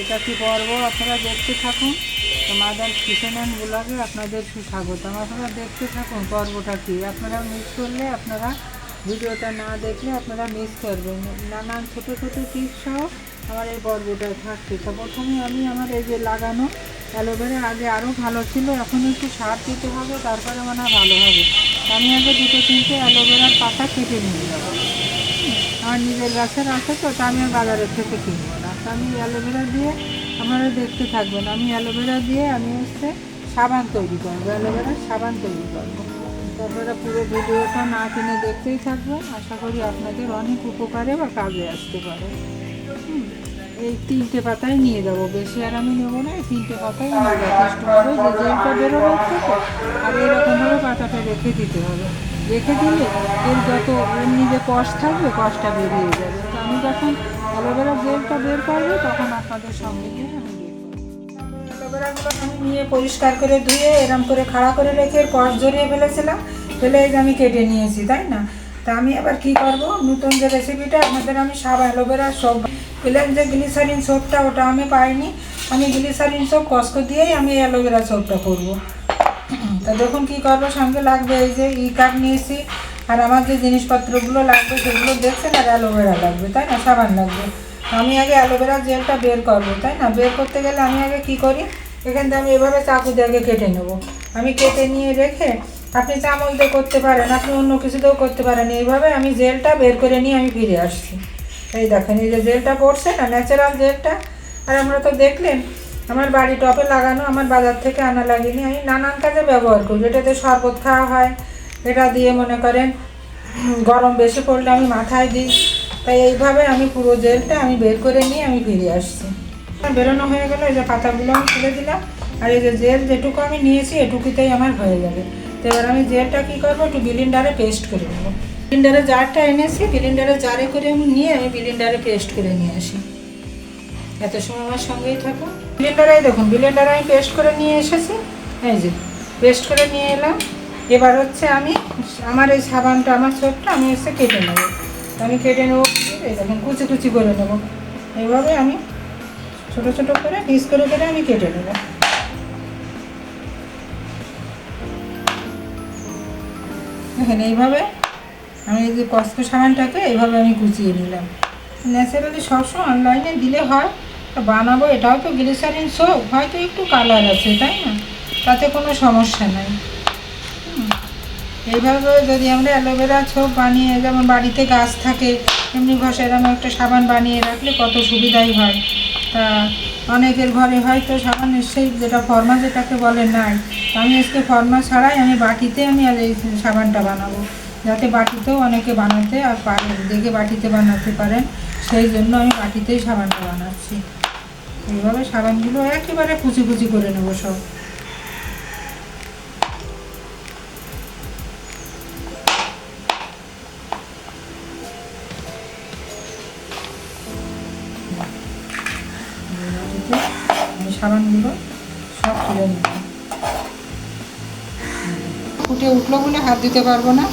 এটা কি পর্ব? আপনারা দেখতে থাকুন। মাদার কিচেন অ্যান্ড ব্লগে আপনাদের সুস্বাগতম আপনারা দেখতে থাকুন পর্বটা কি। আপনারা মিস করলে আপনারা ভিডিওটা না দেখলে আপনারা মিস করবেন। নানান ছোটো ছোটো টিপস সহ আমার এই পর্বটা থাকছে। তো প্রথমে আমি আমার এই যে লাগানো অ্যালোভেরা আগে আরও ভালো ছিল, এখন একটু সার দিতে হবে, তারপরে মনে ভালো হবে। আমি আগে দুটো তিনটে অ্যালোভেরার পাতা কেটে নিয়ে যাব আমার নিজের গাছের আছে তো, তা আমি বাজারের থেকে কিনবো আমি অ্যালোভেরা দিয়ে আপনারা দেখতে থাকবেন। আমি অ্যালোভেরা দিয়ে আমি হচ্ছে সাবান তৈরি করব, অ্যালোভেরার সাবান তৈরি করব। আপনারা পুরো ভিডিওটা না কিনে দেখতেই থাকবেন। আশা করি আপনাদের অনেক উপকারে বা কাজে আসতে পারে। এই তিনটে পাতাই নিয়ে যাব। বেশি আর আমি নেব না, এই তিনটে পাতাই নিয়ে যথেষ্ট হবে যে জেলটা বেরোবে থেকে আর এরকমভাবে পাতাটা রেখে দিতে হবে। রেখে দিলে এর যত এমনি যে কষ থাকবে, কষটা বেরিয়ে যাবে। তো আমি যখন অ্যালোভেরা জেলটা বের করব, তখন আপনাদের সঙ্গে গিয়ে আমি অ্যালোভেরাগুলো আমি নিয়ে পরিষ্কার করে ধুয়ে, এরম করে খাড়া করে রেখে কষ জড়িয়ে ফেলেছিলাম, ফেলে আমি কেটে নিয়েছি, তাই না? তা আমি এবার কি করব? নতুন যে রেসিপিটা আপনাদের আমি সাব অ্যালোভেরা সোপ পেলেন যে গ্লিসারিন সোপটা ওটা আমি পাইনি। আমি গ্লিসারিন সোপ কস্কো দিয়েই আমি অ্যালোভেরা সোপটা করব। তা দেখুন কি করব, সঙ্গে লাগবে এই যে ই কাপ নিয়েছি আর আমার যে জিনিসপত্রগুলো লাগবে, সেগুলো দেখছেন আর অ্যালোভেরা লাগবে, তাই না? সাবান লাগবে। আমি আগে অ্যালোভেরা জেলটা বের করব, তাই না? বের করতে গেলে আমি আগে কি করি? এখান থেকে আমি এভাবে চাকু দিয়ে আগে কেটে নেব। আমি কেটে নিয়ে রেখে আপনি চামচ দিয়ে করতে পারেন, আপনি অন্য কিছুতেও করতে পারেন। এইভাবে আমি জেলটা বের করে নিয়ে আমি ফিরে আসছি। এই দেখেন, এই যে জেলটা পড়ছে না ন্যাচারাল জেলটা। আর আমরা তো দেখলেন, আমার বাড়ি টপে লাগানো, আমার বাজার থেকে আনা লাগেনি। আমি নানান কাজে ব্যবহার করি এটাতে শরবত খাওয়া হয় এটা দিয়ে মনে করেন, গরম বেশি পড়লে আমি মাথায় দিই। তাই এইভাবে আমি পুরো জেলটা আমি বের করে নিয়ে আমি ফিরে আসছি। বেরোনো হয়ে গেল, এই যে পাতাগুলো আমি তুলে দিলাম। আর এই যে জেল যেটুকু আমি নিয়েছি, এটুকুতেই আমার হয়ে যাবে। তো এবার আমি জেলটা কী করব? একটু বিলিন্ডারে পেস্ট করে নেব। বিলিন্ডারে জারটা এনেছি বিলিন্ডারে জারে করে আমি নিয়ে আমি বিলিন্ডারে পেস্ট করে নিয়ে আসি। এত সময় আমার সঙ্গেই থাকো। বিলিন্ডারে দেখুন ব্লেন্ডারে আমি পেস্ট করে নিয়ে এসেছি। এই যে পেস্ট করে নিয়ে এলাম। এবার হচ্ছে আমি আমার এই সাবানটা, আমার সোপটা আমি এসে কেটে নেব। আমি কেটে নেব দেখুন, কুচি কুচি করে নেব। এইভাবে আমি ছোট ছোট করে পিস করে করে আমি কেটে নেব। দেখেন, এইভাবে আমি এই যে কস্কো সাবানটাকে এইভাবে আমি কুচিয়ে নিলাম। ন্যাচারালি সবসময় অনলাইনে দিলে হয় বানাবো, এটাও তো গ্লিসারিন সোপ, হয়তো একটু কালার আছে, তাই না? তাতে কোনো সমস্যা নাই। এইভাবে যদি আমরা অ্যালোভেরা ছোপ বানিয়ে, যেমন বাড়িতে গাছ থাকে, এমনি ঘষে এরকম একটা সাবান বানিয়ে রাখলে কত সুবিধাই হয়। তা অনেকের ঘরে হয়তো সাবান নিশ্চয়ই যেটা ফর্মা যেটাকে বলে নাই। আমি আজকে ফর্মা ছাড়াই আমি বাটিতে আমি আর এই সাবানটা বানাবো। যাতে বাটিতেও অনেকে বানাতে আর পারেন, দেখে বাটিতে বানাতে পারেন। সেই জন্য আমি বাটিতেই সাবানটা বানাচ্ছি। এইভাবে সাবানগুলো একেবারে কুচি কুচি করে নেব সব। সাবানগুলো সব তুলে নেব। ফুটে উঠল বলে হাত দিতে পারব না।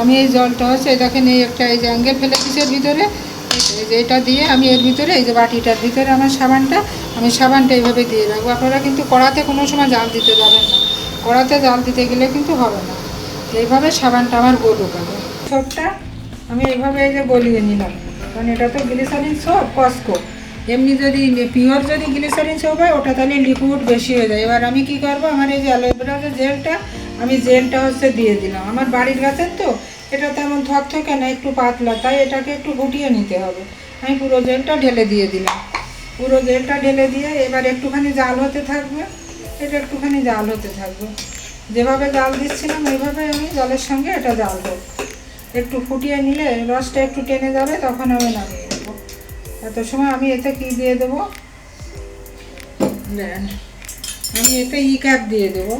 আমি এই জলটা হচ্ছে দেখেন এই একটা, এই যে অ্যাঙ্গেল ফেলে দিচ্ছি ভিতরে এটা দিয়ে আমি এর ভিতরে, এই যে বাটিটার ভিতরে আমার সাবানটা, আমি সাবানটা এইভাবে দিয়ে রাখব। আপনারা কিন্তু কড়াতে কোনো সময় জাল দিতে যাবেন না। কড়াতে জাল দিতে গেলে কিন্তু হবে না। এইভাবে সাবানটা আমার গলুক আগে সবটা আমি এইভাবে এই যে গলিয়ে নিলাম। কারণ এটা তো গ্লিসারিন সোপ কস্কো। এমনি যদি পিওর যদি গ্লিসারিন সোপ হয়, ওটা তাহলে লিকুইড বেশি হয়ে যায়। এবার আমি কি করব? আমার এই যে অ্যালোভেরা জেলটা আমি জেলটা হচ্ছে দিয়ে দিলাম। আমার বাড়ির গাছের তো, এটা তেমন থকথকে না, একটু পাতলা, তাই এটাকে একটু গুটিয়ে নিতে হবে। আমি পুরো জেলটা ঢেলে দিয়ে দিলাম। পুরো জেলটা ঢেলে দিয়ে এবার একটুখানি জাল হতে থাকবে। এটা একটুখানি জাল হতে থাকবে। যেভাবে জাল দিচ্ছিলাম, ওইভাবে আমি জলের সঙ্গে এটা জাল দেবো একটু ফুটিয়ে নিলে রসটা একটু টেনে যাবে, তখন আমি নামিয়ে এত সময় আমি এতে কি দিয়ে দেবো? আমি এতে ই ক্যাপ দিয়ে দেবো।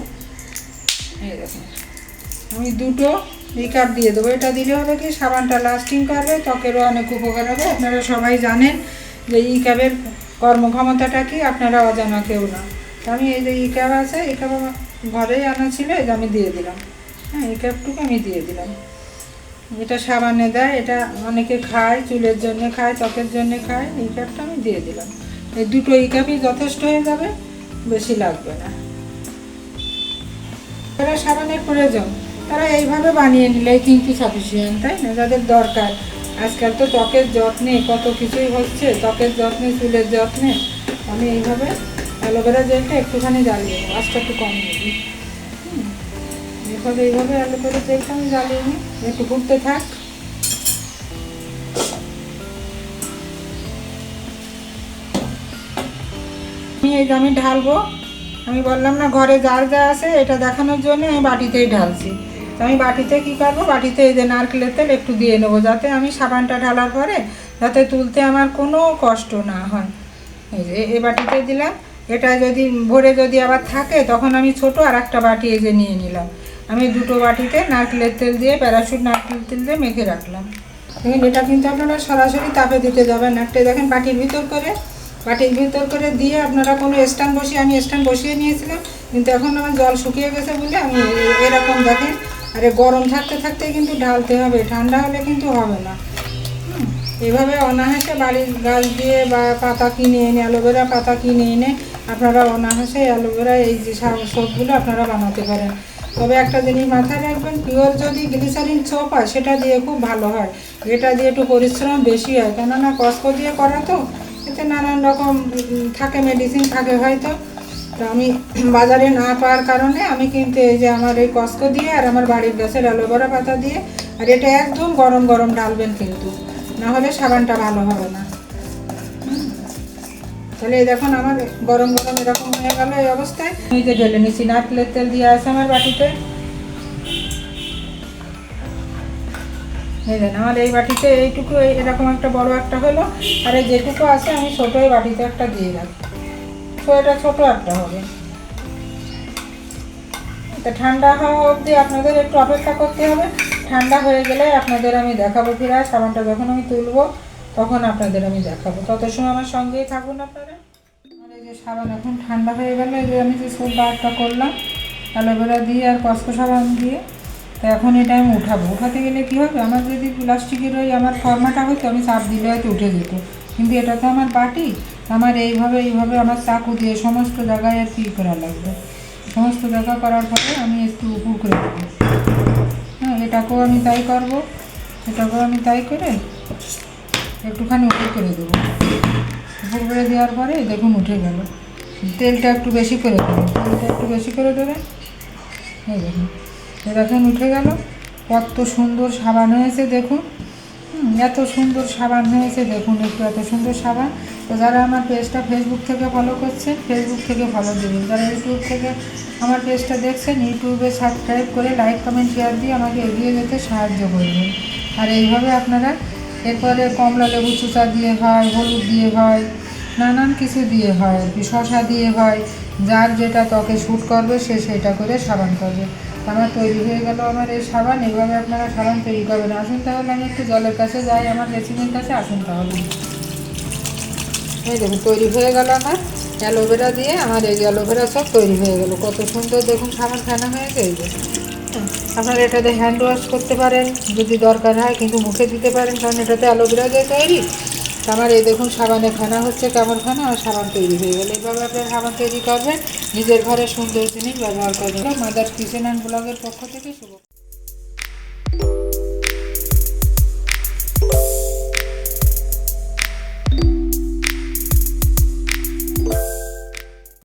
আমি দুটো ই কাপ দিয়ে দেবো। এটা দিলে হবে কি, সাবানটা লাস্টিং করবে, ত্বকেরও অনেক উপকার হবে। আপনারা সবাই জানেন যে ই ক্যাবের কর্মক্ষমতাটা কি, আপনারা অজানা কেউ না। আমি এই যে ই ক্যাব আছে এই ক্যাব ঘরেই আনা ছিল যে আমি দিয়ে দিলাম। হ্যাঁ এই ক্যাবটুকু আমি দিয়ে দিলাম। এটা সাবানে দেয়, এটা অনেকে খায়, চুলের জন্য খায়, ত্বকের জন্য খায়, এই ক্যাবটা আমি দিয়ে দিলাম। এই দুটো এই কাপই যথেষ্ট হয়ে যাবে, বেশি লাগবে না। যারা সাবানের প্রয়োজন, তারা এইভাবে বানিয়ে নিলেই কিন্তু সাফিসিয়েন্ট তাই না? যাদের দরকার, আজকাল তো ত্বকের যত্নে কত কিছুই হচ্ছে, ত্বকের যত্নে, চুলের যত্নে। আমি এইভাবে অ্যালোভেরা জেলটা একটুখানি জ্বালিয়ে নেব আজটা একটু কম হুম। এইভাবে এইভাবে অ্যালোভেরা জেলটা আমি জ্বালিয়ে নিই একটু ঘুরতে থাক। এই যে আমি ঢালবো। আমি বললাম না, ঘরে যার যা আছে এটা দেখানোর জন্য আমি বাটিতেই ঢালছি। তো আমি বাটিতে কি করব? বাটিতে এই যে নারকেলের তেল একটু দিয়ে নেব, যাতে আমি সাবানটা ঢালার পরে যাতে তুলতে আমার কোনো কষ্ট না হয়। এই যে এই বাটিতে দিলাম। এটা যদি ভরে যদি আবার থাকে, তখন আমি ছোট আর একটা বাটি এই যে নিয়ে নিলাম। আমি দুটো বাটিতে নারকেলের তেল দিয়ে, প্যারাশুট নারকেলের তেল দিয়ে মেখে রাখলাম। দেখুন, এটা কিন্তু আপনারা সরাসরি তাপে দিতে যাবেন একটা দেখেন বাটির ভিতর করে, বাটির ভিতর করে দিয়ে আপনারা কোনো স্ট্যান্ড বসিয়ে, আমি স্ট্যান্ড বসিয়ে নিয়েছিলাম, কিন্তু এখন আমার জল শুকিয়ে গেছে বলে আমি এরকম দেখেন, আরে গরম থাকতে থাকতে কিন্তু ঢালতে হবে, ঠান্ডা হলে কিন্তু হবে না। এভাবে অনায়াসে বাড়ির গাছ দিয়ে বা পাতা কিনে এনে, অ্যালোভেরা পাতা কিনে এনে আপনারা অনায়াসে অ্যালোভেরা এই যে সবগুলো আপনারা বানাতে পারেন। তবে একটা জিনিস মাথায় রাখবেন, পিওর যদি গ্লিসারিন সোপ হয়, সেটা দিয়ে খুব ভালো হয়। এটা দিয়ে একটু পরিশ্রম বেশি হয়। কেননা কস্কো দিয়ে করা তো, এতে নানান রকম থাকে মেডিসিন থাকে হয়তো। তো আমি বাজারে না পাওয়ার কারণে আমি কিন্তু এই যে আমার এই কস্কো দিয়ে আর আমার বাড়ির গাছের অ্যালোভেরা পাতা দিয়ে, আর এটা একদম গরম গরম ঢালবেন কিন্তু। না হলে সাবানটা ভালো হবে না। তাহলে এই দেখুন আমার গরম গরম এরকম হয়ে গেল এই অবস্থায়। আমি যে ঢেলে নিচ্ছি নারকেলের তেল দিয়ে আছে আমার বাটিতে। এই দেন আমার এই বাটিতে এইটুকু, এই- এরকম একটা বড় একটা হলো। আর এই যেটুকু আছে, আমি ছোটো এই বাটিতে একটা দিয়ে রাখি তো এটা ছোটো একটা হবে। তা ঠান্ডা হওয়া অবধি আপনাদের একটু অপেক্ষা করতে হবে। ঠান্ডা হয়ে গেলে আপনাদের আমি দেখাবো ফিরে সাবানটা যখন আমি তুলবো তখন আপনাদের আমি দেখাবো। তত সময় আমার সঙ্গেই থাকুন আপনারা। আমার এই যে সাবান এখন ঠান্ডা হয়ে গেলে, এই যে আমি যে সব বারটা করলাম, অ্যালোভেরা দিয়ে আর কসকো সাবান দিয়ে, তো এখন এটা আমি উঠাবো। উঠাতে গেলে কী হবে? আমার যদি প্লাস্টিকের ওই আমার ফর্মাটা হতো আমি চাপ দিলে হয়তো উঠে যেত। কিন্তু এটা তো আমার বাটি, আমার এইভাবে এইভাবে আমার চাকু দিয়ে সমস্ত জায়গায় আর কি করা লাগবে। সমস্ত জায়গা করার পরে আমি একটু উপুর করে দেবো। হ্যাঁ এটাকেও আমি তাই করব, এটাকেও আমি তাই করে একটুখানি উঠে করে দেবো। উপর করে দেওয়ার পরে দেখুন উঠে গেল। তেলটা একটু বেশি করে দেবেন। তেলটা একটু বেশি করে দেবেন। এই দেখুন। দেখুন উঠে গেল। কত সুন্দর সাবান হয়েছে দেখুন। এত সুন্দর সাবান হয়েছে দেখুন, একটু এত সুন্দর সাবান। তো যারা আমার পেজটা ফেসবুক থেকে ফলো করছেন ফেসবুক থেকে ফলো দেবেন। যারা ইউটিউব থেকে আমার পেজটা দেখছেন ইউটিউবে সাবস্ক্রাইব করে লাইক কমেন্ট শেয়ার দিয়ে আমাকে এগিয়ে যেতে সাহায্য করবেন। আর এইভাবে আপনারা এরপরে কমলা লেবু চুচা দিয়ে হয়, হলুদ দিয়ে হয়, নানান কিছু দিয়ে হয় শশা দিয়ে হয়, যার যেটা ত্বকে শ্যুট করবে সে সেটা করে সাবান করবে। আমার তৈরি হয়ে গেল আমার এই সাবান, এভাবে আপনারা সাবান তৈরি করবেন। আসুন তাহলে আমি একটু জলের কাছে যাই, আমার মেশিনের কাছে আসুন তাহলে। এই দেখুন, তৈরি হয়ে গেল আমার অ্যালোভেরা দিয়ে, আমার এই অ্যালোভেরা সব তৈরি হয়ে গেল। কত সুন্দর দেখুন, সাবান ফেনা হয়েছে এই আপনারা এটাতে হ্যান্ড ওয়াশ করতে পারেন, যদি দরকার হয়, কিন্তু মুখে দিতে পারেন, কারণ এটাতে অ্যালোভেরা দিয়ে তৈরি। আমার এই দেখুন, সাবানে ফেনা হচ্ছে কেমন ফেনা আর সাবান তৈরি হয়ে গেল। এইভাবে আপনার সাবান তৈরি করবেন। নিজের ঘরে সুন্দর জিনিস ব্যবহার করবেন। মাদার কিচেন অ্যান্ড ব্লগের পক্ষ থেকে শুভ